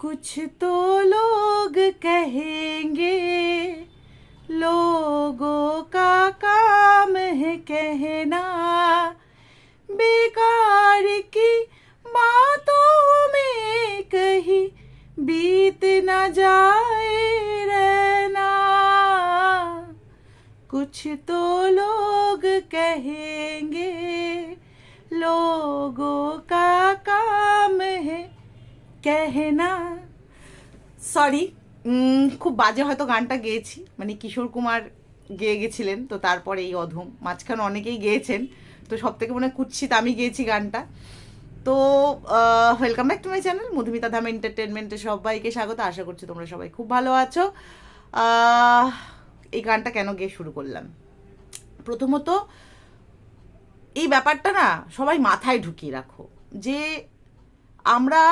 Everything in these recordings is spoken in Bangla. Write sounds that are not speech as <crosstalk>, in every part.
कुछ तो लोग कहेंगे, लोगों का काम है कहना। बेकार की बातों में कहीं बीत न जाए रहना। कुछ तो लोग कहेंगे, लोगों का काम কেহেনা সরি খুব বাজে হয়তো গানটা গেয়েছি। মানে কিশোর কুমার গেয়ে গেছিলেন, তো তারপরে এই অধম। মাঝখানে অনেকেই গেয়েছেন, তো সব থেকে মনে কুৎসিত আমি গেয়েছি গানটা। তো welcome back to my channel Madhumita Dham এন্টারটেনমেন্টে সবাইকে স্বাগত। আশা করছি তোমরা সবাই খুব ভালো আছো। এই গানটা কেন গিয়ে শুরু করলাম? প্রথমত, এই ব্যাপারটা না সবাই মাথায় ঢুকিয়ে রাখো। যে আমরা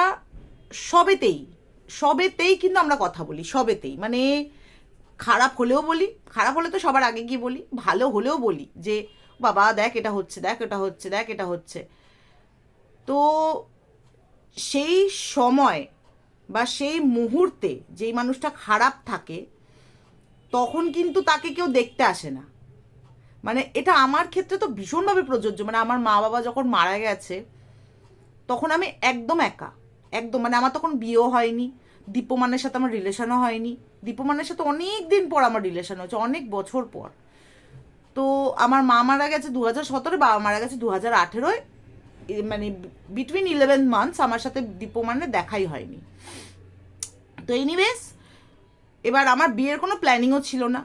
সবেতেই সবেতেই কিন্তু আমরা কথা বলি, সবেতেই। মানে খারাপ হলেও বলি, খারাপ হলে তো সবার আগে গিয়ে বলি, ভালো হলেও বলি যে, বাবা, দেখ এটা হচ্ছে, দেখ এটা হচ্ছে, দেখ এটা হচ্ছে। তো সেই সময় বা সেই মুহূর্তে যেই মানুষটা খারাপ থাকে, তখন কিন্তু তাকে কেউ দেখতে আসে না। মানে এটা আমার ক্ষেত্রে তো ভীষণভাবে প্রযোজ্য। মানে আমার মা বাবা যখন মারা গেছে, তখন আমি একদম একা। একদম মানে আমার তখন বিয়েও হয়নি, দীপমানের সাথে আমার রিলেশনও হয়নি। দীপমানের সাথে অনেক দিন পর আমার রিলেশন হয়েছে, অনেক বছর পর। তো আমার মা মারা গেছে দু হাজার সতেরো বাবা মারা গেছে দু হাজার আঠেরোয় মানে বিটুইন ইলেভেন মান্থস আমার সাথে দীপমানের দেখাই হয়নি। তো এনিওয়েজ এবার আমার বিয়ের কোনো প্ল্যানিংও ছিল না।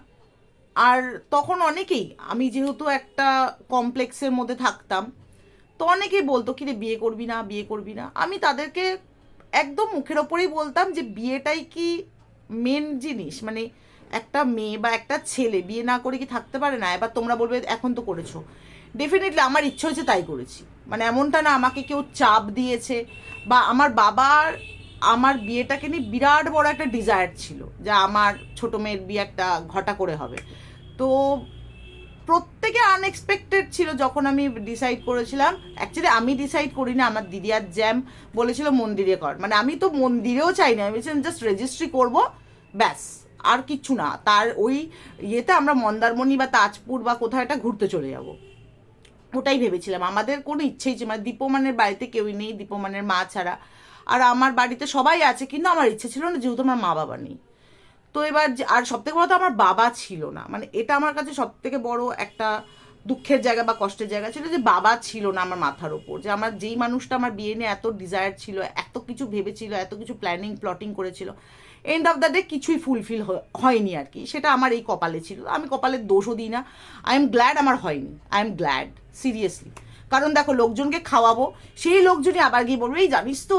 আর তখন অনেকেই, আমি যেহেতু একটা কমপ্লেক্সের মধ্যে থাকতাম, তো অনেকেই বলতো কি রে বিয়ে করবি না, বিয়ে করবি না? আমি তাদেরকে একদম মুখের ওপরেই বলতাম যে বিয়েটাই কি মেন জিনিস। মানে একটা মেয়ে বা একটা ছেলে বিয়ে না করে কি থাকতে পারে না? এবার তোমরা বলবে, এখন তো করেছ। ডেফিনেটলি আমার ইচ্ছে হয়েছে তাই করেছি। মানে এমনটা না আমাকে কেউ চাপ দিয়েছে বা আমার বাবার, আমার বিয়েটাকে নিয়ে বিরাট বড় একটা ডিজায়ার ছিল যে আমার ছোট মেয়ের বিয়ে একটা ঘটা করে হবে। তো প্রত্যেকে আনএক্সপেক্টেড ছিল যখন আমি ডিসাইড করেছিলাম। অ্যাকচুয়ালি আমি ডিসাইড করি না আমার দিদি আর জ্যাম বলেছিল মন্দিরে কর। মানে আমি তো মন্দিরেও চাই না আমি বলেছিলাম জাস্ট রেজিস্ট্রি করব, ব্যাস, আর কিচ্ছু না। তার ওই ইয়েতে আমরা মন্দারমণি বা তাজপুর বা কোথাও একটা ঘুরতে চলে যাব। ওটাই ভেবেছিলাম। আমাদের কোনো ইচ্ছেই ছিল মানে দীপমানের বাড়িতে কেউই নেই, দীপমানের মা ছাড়া। আর আমার বাড়িতে সবাই আছে, কিন্তু আমার ইচ্ছে ছিল না, যেহেতু আমার মা বাবা নেই। তো এবার আর সব থেকে বড় তো আমার বাবা ছিল না। মানে এটা আমার কাছে সব থেকে বড় একটা দুঃখের জায়গা বা কষ্টের জায়গা ছিল যে বাবা ছিল না আমার মাথার ওপর। যে আমার যেই মানুষটা আমার বিয়ে নিয়ে এত ডিজায়ার ছিল, এত কিছু ভেবেছিল, এত কিছু প্ল্যানিং প্লটিং করেছিল এন্ড অফ দ্য ডে কিছুই ফুলফিল হয়নি আর কি। সেটা আমার এই কপালে ছিল। আমি কপালের দোষও দিই না। আই এম গ্ল্যাড আমার হয়নি। আই এম গ্ল্যাড সিরিয়াসলি কারণ দেখো লোকজনকে খাওয়াবো, সেই লোকজনই আবার গিয়ে বলবে, এই জানিস তো,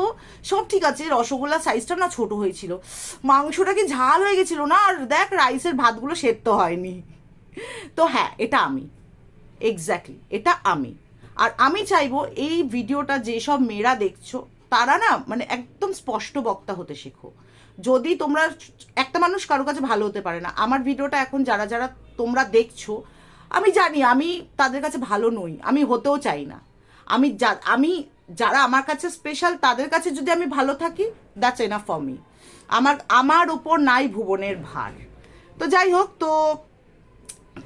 সব ঠিক আছে রসগোল্লা সাইজটা না ছোট হয়েছিল। মাংসটা কি ঝাল হয়ে গেছিল না? আর দেখ রাইসের ভাতগুলো সেদ্ধ হয়নি। তো হ্যাঁ এটা আমি। এক্স্যাক্টলি এটা আমি। আর আমি চাইব এই ভিডিওটা যেসব মেয়েরা দেখছ, তারা না মানে একদম স্পষ্ট বক্তা হতে শেখো। যদি তোমরা একটা মানুষ কারও কাছে ভালো হতে পারে না, আমার ভিডিওটা এখন যারা যারা তোমরা দেখছ আমি জানি, আমি তাদের কাছে ভালো নই, আমি হতেও চাই না। আমি যা, আমি যারা আমার কাছে স্পেশাল তাদের কাছে যদি আমি ভালো থাকি দ্যাটস এনাফ ফর মি আমার আমার উপর নাই ভুবনের ভার। তো যাই হোক, তো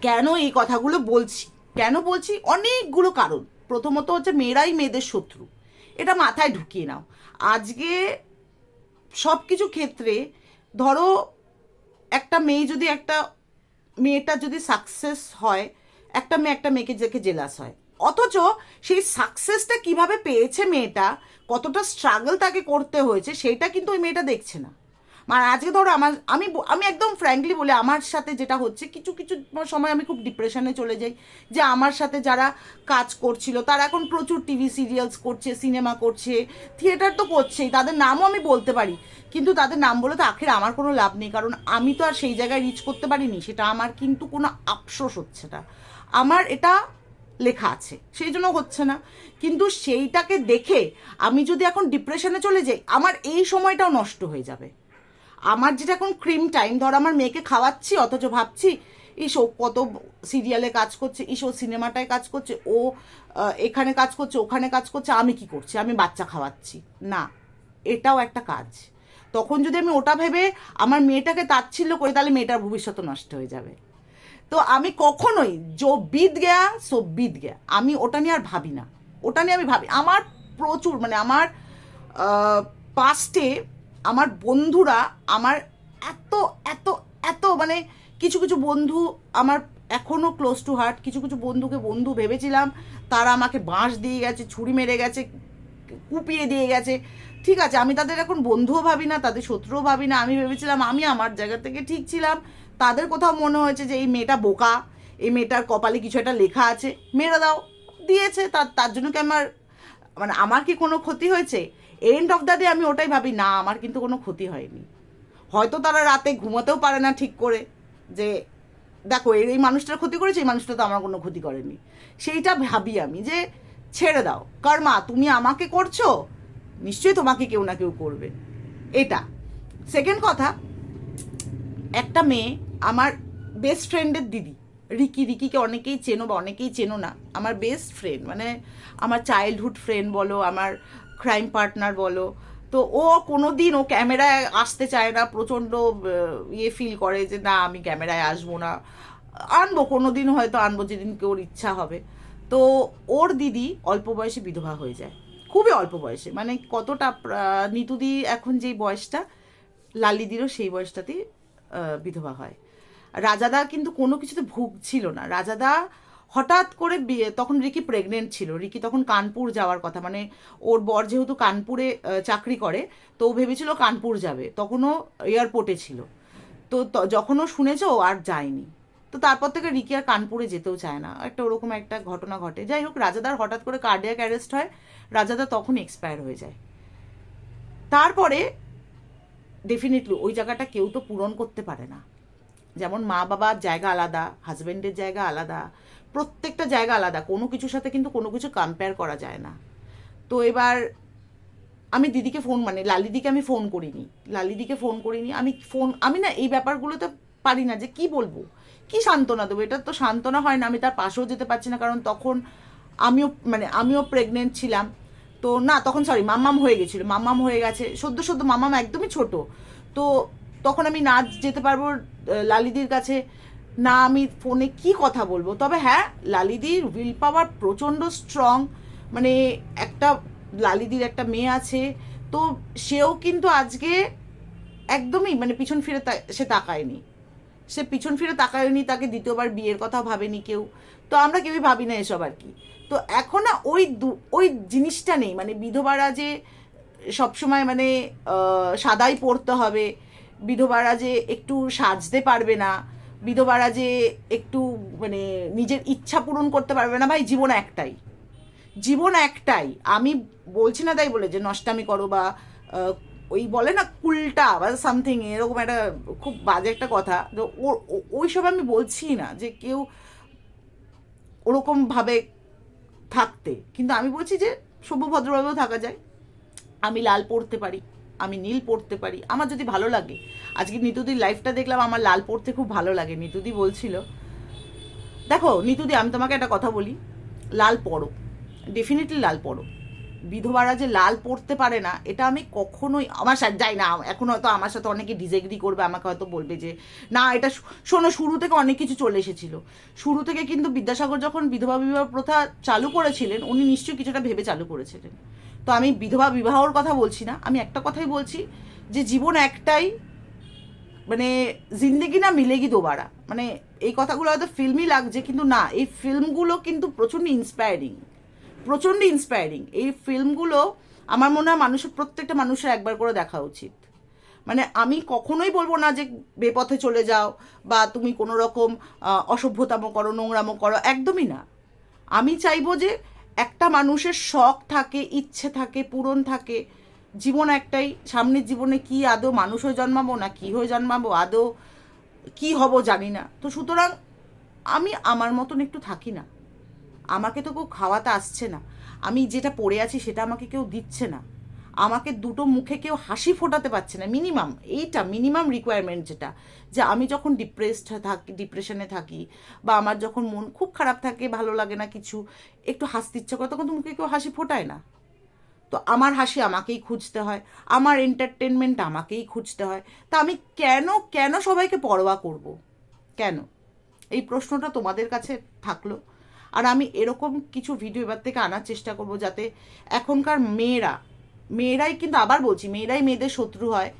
কেন এই কথাগুলো বলছি? কেন বলছি? অনেকগুলো কারণ। প্রথমত হচ্ছে মেয়েরাই মেয়েদের শত্রু। এটা মাথায় ঢুকিয়ে নাও। আজকে সব কিছু ক্ষেত্রে ধরো একটা মেয়ে যদি একটা মেয়েটা যদি সাকসেস হয়, একটা মেয়ে একটা মেয়েকে দেখে জেলাস হয়। অথচ সেই সাকসেসটা কীভাবে পেয়েছে মেয়েটা, কতটা স্ট্রাগল তাকে করতে হয়েছে, সেটা কিন্তু ওই মেয়েটা দেখছে না। মানে আজকে ধরো আমার, আমি আমি একদম ফ্র্যাঙ্কলি বলে আমার সাথে যেটা হচ্ছে, কিছু কিছু সময় আমি খুব ডিপ্রেশনে চলে যাই, যে আমার সাথে যারা কাজ করছিল, তারা এখন প্রচুর টিভি সিরিয়ালস করছে সিনেমা করছে থিয়েটার তো করছেই, তাদের নামও আমি বলতে পারি, কিন্তু তাদের নাম বলে তো আখের আমার কোনো লাভ নেই, কারণ আমি তো আর সেই জায়গায় রিচ করতে পারিনি, সেটা আমার কিন্তু কোনো আফসোস হচ্ছে না। আমার এটা লেখা আছে, সেই জন্য হচ্ছে না, কিন্তু সেইটাকে দেখে আমি যদি এখন ডিপ্রেশনে চলে যাই, আমার এই সময়টাও নষ্ট হয়ে যাবে। আমার যেটা এখন ক্রিম টাইম ধর আমার মেয়েকে খাওয়াচ্ছি, অথচ ভাবছি, ইস, ও কত সিরিয়ালে কাজ করছে, ইস, ও সিনেমাটায় কাজ করছে, ও এখানে কাজ করছে, ওখানে কাজ করছে, আমি কি করছি? আমি বাচ্চা খাওয়াচ্ছি। না, এটাও একটা কাজ। তখন যদি আমি ওটা ভেবে আমার মেয়েটাকে তাচ্ছিল্য করি, তাহলে মেয়েটার ভবিষ্যৎ নষ্ট হয়ে যাবে। তো আমি কখনোই জো বিদ গেয়া, সো বিদ গেয়া। আমি ওটা নিয়ে আর ভাবি না। ওটা নিয়ে আমি ভাবি। আমার প্রচুর মানে আমার পাস্টে আমার বন্ধুরা আমার এত এত এত মানে কিছু কিছু বন্ধু আমার এখনও ক্লোজ টু হার্ট কিছু কিছু বন্ধুকে বন্ধু ভেবেছিলাম, তারা আমাকে বাঁশ দিয়ে গেছে, ছুরি মেরে গেছে, কুপিয়ে দিয়ে গেছে। ঠিক আছে, আমি তাদের এখন বন্ধুও ভাবি না, তাদের শত্রুও ভাবি না। আমি ভেবেছিলাম আমি আমার জায়গা থেকে ঠিক ছিলাম। তাদের কোথাও মনে হয়েছে যে এই মেয়েটা বোকা, এই মেয়েটার কপালে কিছু একটা লেখা আছে, মেরে দাও, দিয়েছে। তার তার জন্য কি আমার মানে আমার কি কোনো ক্ষতি হয়েছে? এন্ড অফ দ্য ডে আমি ওটাই ভাবি, না, আমার কিন্তু কোনো ক্ষতি হয়নি। হয়তো তারা রাতে ঘুমাতেও পারে না ঠিক করে যে, দেখো এই এই মানুষটার ক্ষতি করেছে, এই মানুষটা তো আমার কোনো ক্ষতি করেনি। সেইটা ভাবি আমি যে, ছেড়ে দাও। কর্মা, তুমি আমাকে করছ, নিশ্চয়ই তোমাকে কেউ না কেউ করবে। এটা। সেকেন্ড কথা, একটা মেয়ে আমার বেস্ট ফ্রেন্ডের দিদি। রিকি, রিকিকে অনেকেই চেনো বা অনেকেই চেনো না। আমার বেস্ট ফ্রেন্ড মানে আমার চাইল্ডহুড ফ্রেন্ড বলো, আমার ক্রাইম পার্টনার বলো, তো ও কোনো দিন ও ক্যামেরায় আসতে চায় না, প্রচণ্ড ইয়ে ফিল করে যে না, আমি ক্যামেরায় আসব না। আনব কোনো দিন হয়তো আনব যেদিনকে ওর ইচ্ছা হবে। তো ওর দিদি অল্প বয়সে বিধবা হয়ে যায়। খুবই অল্প বয়সে। মানে কতটা নিতুদি এখন যেই বয়সটা লালিদিরও সেই বয়সটাতেই বিধবা হয়। রাজাদা কিন্তু কোনো কিছুতে ভুগছিল না। রাজাদা হঠাৎ করে বিয়ে, তখন রিকি প্রেগনেন্ট ছিল। রিকি তখন কানপুর যাওয়ার কথা। মানে ওর বর যেহেতু কানপুরে চাকরি করে, তো ও ভেবেছিল কানপুর যাবে। তখনও এয়ারপোর্টে ছিল। তো ত- যখন ও শুনেছে ও আর যায়নি। তো তারপর থেকে রিকি আর কানপুরে যেতেও চায় না। একটা ওরকম একটা ঘটনা ঘটে। যাই হোক, রাজাদার হঠাৎ করে কার্ডিয়াক অ্যারেস্ট হয়। রাজাদা তখন এক্সপায়ার হয়ে যায়। তারপরে ডেফিনেটলি ওই জায়গাটা কেউ তো পূরণ করতে পারে না। যেমন মা বাবার জায়গা আলাদা হাজব্যান্ডের জায়গা আলাদা প্রত্যেকটা জায়গা আলাদা, কোনো কিছুর সাথে কিন্তু কোনো কিছু কম্পেয়ার করা যায় না। তো এবার আমি দিদিকে ফোন মানে লালিদিকে আমি ফোন করিনি। লালিদিকে ফোন করিনি, আমি ফোন আমি না এই ব্যাপারগুলোতে পারি না যে কি বলব? কি সান্ত্বনা দেবো? এটা তো সান্ত্বনা হয় না, আমি তার পাশেও যেতে পারছি না, কারণ তখন আমিও মানে আমিও প্রেগনেন্ট ছিলাম। তো না, তখন সরি মাম্মাম হয়ে গেছিল, মাম্মাম হয়ে গেছে, সদ্য সদ্য মাম্মাম একদমই ছোট। তো তখন আমি না যেতে পারব লালিদির কাছে না, আমি ফোনে কি কথা বলব? তবে হ্যাঁ লালিদির উইল পাওয়ার প্রচণ্ড স্ট্রং মানে একটা লালিদির একটা মেয়ে আছে, তো সেও কিন্তু আজকে একদমই মানে পিছন ফিরে সে তাকায়নি। সে পিছন ফিরে তাকায়নি, তাকে দ্বিতীয়বার বিয়ের কথা ভাবেনি কেউ। তো আমরা কেউই ভাবি না এসব আর কি। তো এখন না ওই ওই জিনিসটা নেই। মানে বিধবারা যে সবসময় মানে সাদাই পড়তে হবে, বিধবারা যে একটু সাজতে পারবে না বিধবারা যে একটু মানে নিজের ইচ্ছা পূরণ করতে পারবে না, ভাই, জীবন একটাই। জীবন একটাই। আমি বলছি না তাই বলে যে নষ্টামি করো বা ওই বলে না কুলটা বা সামথিং এরকম একটা খুব বাজে একটা কথা। তো ও- ও- ওইসব আমি বলছি না যে কেউ ওরকমভাবে থাকতে। কিন্তু আমি বলছি যে সভ্যভদ্রভাবেও থাকা যায়। আমি লাল পড়তে পারি। আমি নীল পড়তে পারি। আমার যদি ভালো লাগে। আজকে নিতুদির লাইফটা দেখলাম, আমার লাল পড়তে খুব ভালো লাগে। নিতুদি বলছিল, দেখো, নিতুদি, আমি তোমাকে একটা কথা বলি। লাল পড়ো। ডেফিনেটলি লাল পড়ো। বিধবারা যে লাল পড়তে পারে না, এটা আমি কখনোই আমার সাথে, যাই না, এখন হয়তো আমার সাথে অনেকে ডিসএগ্রি করবে, আমাকে হয়তো বলবে যে, না, এটা শোনো, শুরু থেকে অনেক কিছু চলে এসেছিল। শুরু থেকে কিন্তু বিদ্যাসাগর যখন বিধবা বিবাহ প্রথা চালু করেছিলেন, উনি নিশ্চয়ই কিছুটা ভেবে চালু করেছিলেন। তো আমি বিধবা বিবাহর কথা বলছি না, আমি একটা কথাই বলছি যে জীবন একটাই মানে জিন্দেগি না মিলেগি দোবারা। মানে এই কথাগুলো হয়তো ফিল্মই লাগছে, কিন্তু না, এই ফিল্মগুলো কিন্তু প্রচণ্ড ইন্সপায়ারিং প্রচণ্ড ইন্সপায়ারিং এই ফিল্মগুলো আমার মনে হয় মানুষের, প্রত্যেকটা মানুষের একবার করে দেখা উচিত। মানে আমি কখনোই বলব না যে বেপথে চলে যাও বা তুমি কোনো রকম অসভ্যতামো করো, নোংরামো করো, একদমই না। আমি চাইব যে একটা মানুষের শখ থাকে, ইচ্ছে থাকে, পূরণ থাকে, জীবন একটাই, সামনের জীবনে কি আদৌ মানুষ হয়ে জন্মাবো না কী হয়ে জন্মাবো, আদৌ কি হব জানি না। তো সুতরাং আমি আমার মতন একটু থাকি না। আমাকে তো কেউ খাওয়াতে আসছে না। আমি যেটা পড়ে আছি সেটা আমাকে কেউ দিচ্ছে না। আমাকে দুটো মুখে কেউ হাসি ফোটাতে পারছে না। মিনিমাম এইটা মিনিমাম রিকোয়ারমেন্ট যেটা, যে আমি যখন ডিপ্রেসড থাকি ডিপ্রেশনে থাকি, বা আমার যখন মন খুব খারাপ থাকে, ভালো লাগে না কিছু, একটু হাসতে ইচ্ছা করে, তখন তো মুখে কেউ হাসি ফোটায় না। তো আমার হাসি আমাকেই খুঁজতে হয়, আমার এন্টারটেনমেন্ট আমাকেই খুঁজতে হয়। তা আমি কেন কেন সবাইকে পরোয়া করব? কেন? এই প্রশ্নটা তোমাদের কাছে থাকল। আর আমি এরকম কিছু ভিডিও এবার থেকে আনার চেষ্টা করব যাতে এখনকার মেয়েরা মেয়েরাই কিন্তু আবার বলছি, মেয়েরাই মেয়েদের শত্রু হয়।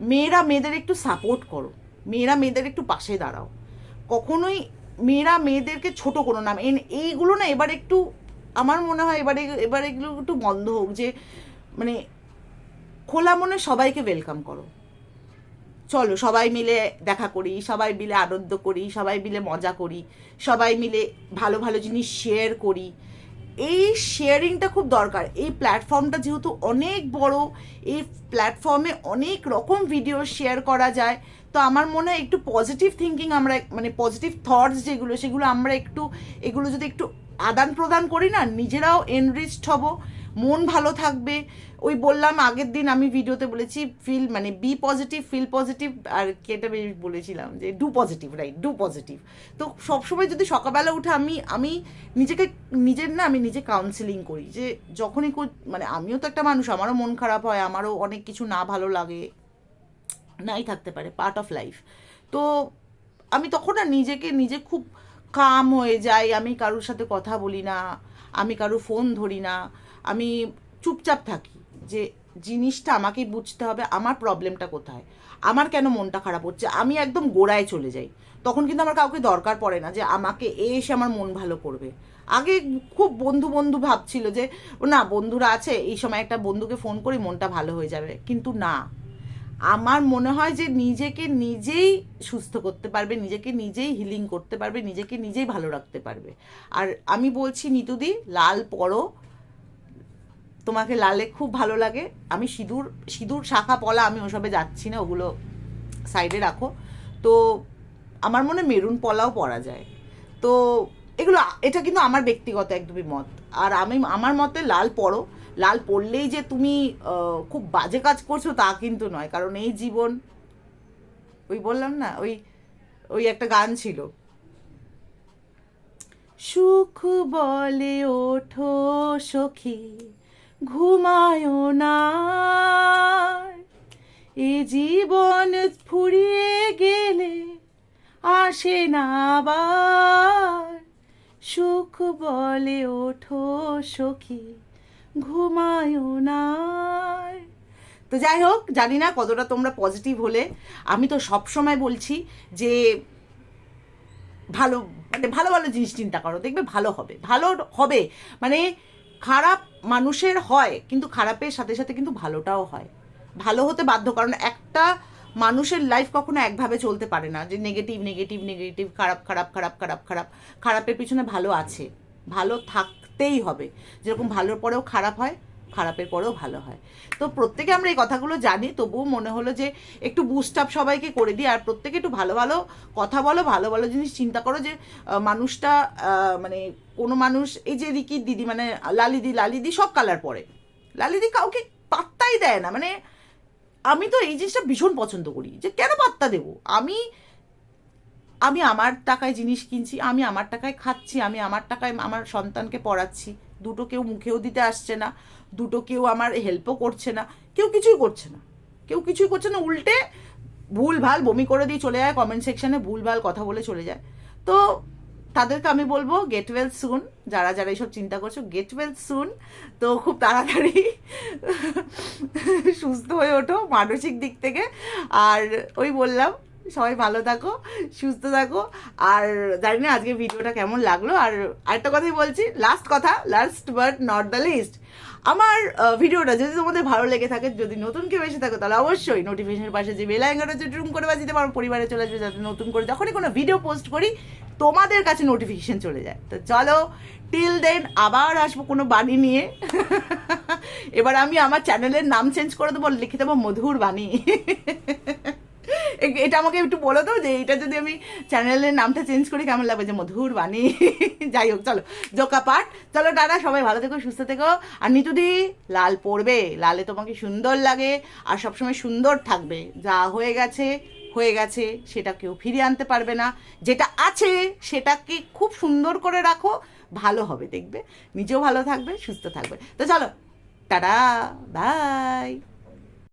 মেয়েরা মেয়েদের একটু সাপোর্ট করো। মেয়েরা মেয়েদের একটু পাশে দাঁড়াও। কখনোই মেয়েরা মেয়েদেরকে ছোট করো না। এইগুলো না এবার একটু, আমার মনে হয় এবারে, এবার এগুলো একটু বন্ধ হোক যে মানে খোলা মনে সবাইকে ওয়েলকাম করো। চলো, সবাই মিলে দেখা করি, সবাই মিলে আনন্দ করি, সবাই মিলে মজা করি, সবাই মিলে ভালো ভালো জিনিস শেয়ার করি। এই শেয়ারিংটা খুব দরকার। এই প্ল্যাটফর্মটা যেহেতু অনেক বড়, এই প্ল্যাটফর্মে অনেক রকম ভিডিও শেয়ার করা যায়, তো আমার মনে হয় একটু পজিটিভ থিঙ্কিং আমরা মানে পজিটিভ থটস যেগুলো, সেগুলো আমরা একটু, এগুলো যদি একটু আদান প্রদান করি না, নিজেরাও এনরিচড হব। মন ভালো থাকবে। ওই বললাম আগের দিন আমি ভিডিওতে বলেছি ফিল মানে বি পজিটিভ ফিল পজিটিভ আর কেটা বেশ বলেছিলাম যে do positive right do positive তো সবসময় যদি সকালবেলা উঠে আমি আমি নিজেকে, নিজের না আমি নিজে কাউন্সিলিং করি যে যখনই মানে আমিও তো একটা মানুষ, আমারও মন খারাপ হয়, আমারও অনেক কিছু না ভালো লাগে, নাই থাকতে পারে পার্ট অফ লাইফ তো আমি তখন না নিজেকে, নিজে খুব কাম হয়ে যাই, আমি কারোর সাথে কথা বলি না, আমি কারোর ফোন ধরি না আমি চুপচাপ থাকি যে জিনিসটা আমাকেই বুঝতে হবে, আমার প্রবলেমটা কোথায়? আমার কেন মনটা খারাপ হচ্ছে? আমি একদম গোড়ায় চলে যাই। তখন কিন্তু আমার কাউকে দরকার পড়ে না যে আমাকে এ এসে আমার মন ভালো করবে। আগে খুব বন্ধু বন্ধু ভাবছিল যে, না, বন্ধুরা আছে, এই সময় একটা বন্ধুকে ফোন করি মনটা ভালো হয়ে যাবে। কিন্তু না। আমার মনে হয় যে নিজেকে নিজেই সুস্থ করতে পারবে, নিজেকে নিজেই হিলিং করতে পারবে, নিজেকে নিজেই ভালো রাখতে পারবে। আর আমি বলছি, নিতুদি, লাল পরো তোমাকে লালে খুব ভালো লাগে। আমি সিঁদুর সিঁদুর, শাখা, পলা, আমি ওসবে যাচ্ছি না, ওগুলো সাইডে রাখো। তো আমার মনে মেরুন পলাও পরা যায়। তো এগুলো, এটা কিন্তু আমার ব্যক্তিগত একদমই মত। আর আমি, আমার মতে লাল পরো। লাল পরলেই যে তুমি খুব বাজে কাজ করছ তা কিন্তু নয়। কারণ এই জীবন, ওই বললাম না, ওই ওই একটা গান ছিল। সুখ বলে ওঠো সখী। ঘুমায় না এ জীবন ফুরিয়ে গেলে আসে না আবার। সুখ বলে ওঠো সখী ঘুমায় না তো যাই হোক, জানি না কতটা তোমরা পজিটিভ হলে। আমি তো সব সময় বলছি যে ভালো মানে ভালো ভালো জিনিস চিন্তা করো, দেখবে ভালো হবে ভালো হবে। মানে খারাপ মানুষের হয়, কিন্তু খারাপের সাথে সাথে কিন্তু ভালোটাও হয়। ভালো হতে বাধ্য, কারণ একটা মানুষের লাইফ কখনো একভাবে চলতে পারে না, যে নেগেটিভ নেগেটিভ নেগেটিভ খারাপ খারাপ খারাপ খারাপ খারাপ। খারাপের পিছনে ভালো আছে, ভালো থাকতেই হবে। যেরকম ভালোর পরেও খারাপ হয় খারাপের পরেও ভালো হয়। তো প্রত্যেকে আমরা এই কথাগুলো জানি, তবুও মনে হলো যে একটু বুস্ট আপ সবাইকে করে দিই। আর প্রত্যেকে একটু ভালো ভালো কথা বলো, ভালো ভালো জিনিস চিন্তা করো যে মানুষটা মানে কোনো মানুষ, এই যে রিকির দিদি মানে লালিদি লালিদি সব কালার পরে। লালিদি কাউকে পাত্তাই দেয় না। মানে আমি তো এই জিনিসটা ভীষণ পছন্দ করি যে কেন পাত্তা দেবো? আমি আমি আমার টাকায় জিনিস কিনছি, আমি আমার টাকায় খাচ্ছি, আমি আমার টাকায় আমার সন্তানকে পড়াচ্ছি। দুটো কেউ মুখেও দিতে আসছে না, দুটো কেউ আমার হেল্পও করছে না, কেউ কিছুই করছে না, কেউ কিছুই করছে না, উল্টে ভুল ভালো বমি করে দিয়ে চলে যায় কমেন্ট সেকশনে ভুল ভালো কথা বলে চলে যায়। তো তাদেরকে আমি বলব গেট ওয়েল সুন যারা যারা এইসব চিন্তা করছ গেট ওয়েল সুন তো খুব তাড়াতাড়ি সুস্থ হয়ে ওঠো মানসিক দিক থেকে। আর ওই বললাম সবাই ভালো থাকো, সুস্থ থাকো। আর জানি না আজকে ভিডিওটা কেমন লাগল। আর আরেকটা কথাই বলছি লাস্ট কথা last but not the least আমার ভিডিওটা যদি তোমাদের ভালো লেগে থাকে, যদি নতুন কেউ এসে থাকো, তাহলে অবশ্যই নোটিফিকেশনের পাশে যে বেল আইকনটা আছে টুম করে বাজিতে পারো পরিবারে চলে আসবে, যাতে নতুন করে যখনই কোনো ভিডিও পোস্ট করি, তোমাদের কাছে নোটিফিকেশন চলে যায়। তো চলো টিল দেন আবার আসব কোনো বাণী নিয়ে। <laughs> এবার আমি আমার চ্যানেলের নাম চেঞ্জ করে দেবো, লিখে দেবো মধুর বাণী। <laughs> এটা আমাকে একটু বলো তো যে এটা যদি আমি চ্যানেলের নামটা চেঞ্জ করি, কেমন লাগবে? যে মধুর বাণী। <laughs> যাই হোক, চলো জোকা পাঠ চলো, টাটা, সবাই ভালো থেকো, সুস্থ থেকো। আর নিতুদি, লাল পড়বে। লালে তোমাকে সুন্দর লাগে আর সবসময় সুন্দর থাকবে। যা হয়ে গেছে হয়ে গেছে, সেটা কেউ ফিরিয়ে আনতে পারবে না। যেটা আছে, সেটাকে খুব সুন্দর করে রাখো, ভালো হবে, দেখবে। নিজেও ভালো থাকবে, সুস্থ থাকবে। তো চলো, টাটা বাই